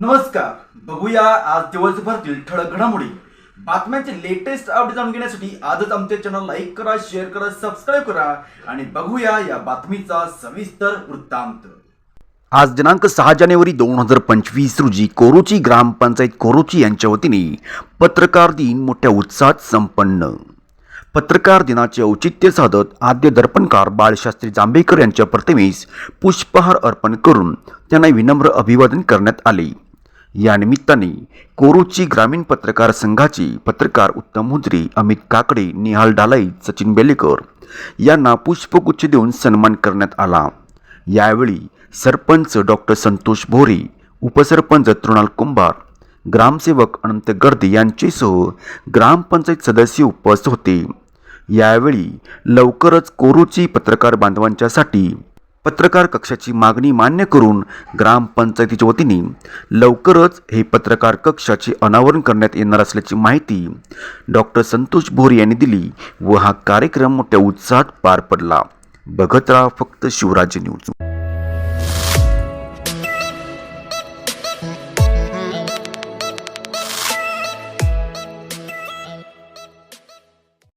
नमस्कार. बघूया आज दिवसभरातील ठळक घडामोडी. बातम्यांचे लेटेस्ट अपडेट जाणून घेण्यासाठी आजच आमच्या चॅनल लाईक करा शेअर करा सबस्क्राईब करा आणि बघूया या बातमीचा सविस्तर वृत्तांत. आज दिनांक सहा जानेवारी दोन हजार पंचवीस रोजी कोरोची ग्रामपंचायत कोरोची यांच्या वतीने पत्रकार दिन मोठ्या उत्साहात संपन्न. पत्रकार दिनाचे औचित्य साधत आद्य दर्पणकार बाळशास्त्री जांभेकर यांच्या प्रतिमेस पुष्पहार अर्पण करून त्यांना विनम्र अभिवादन करण्यात आले. या निमित्ताने कोरूची ग्रामीण पत्रकार संघाची पत्रकार उत्तम मुद्रे अमित काकडे निहाल डालाई सचिन बेलेकर यांना पुष्पगुच्छ देऊन सन्मान करण्यात आला. यावेळी सरपंच डॉक्टर संतोष भोरे उपसरपंच तृणाल कुंभार ग्रामसेवक अनंत गर्दे यांचेसह ग्रामपंचायत सदस्य उपस्थित होते. यावेळी लवकरच कोरूची पत्रकार बांधवांच्यासाठी पत्रकार कक्षाची मागणी मान्य करून ग्रामपंचायतीच्या वतीने लवकरच हे पत्रकार कक्षाचे अनावरण करण्यात येणार असल्याची माहिती डॉक्टर संतोष भोर यांनी दिली व हा कार्यक्रम मोठ्या उत्साहात पार पडला. बघत राहा फक्त शिवराज्य न्यूज.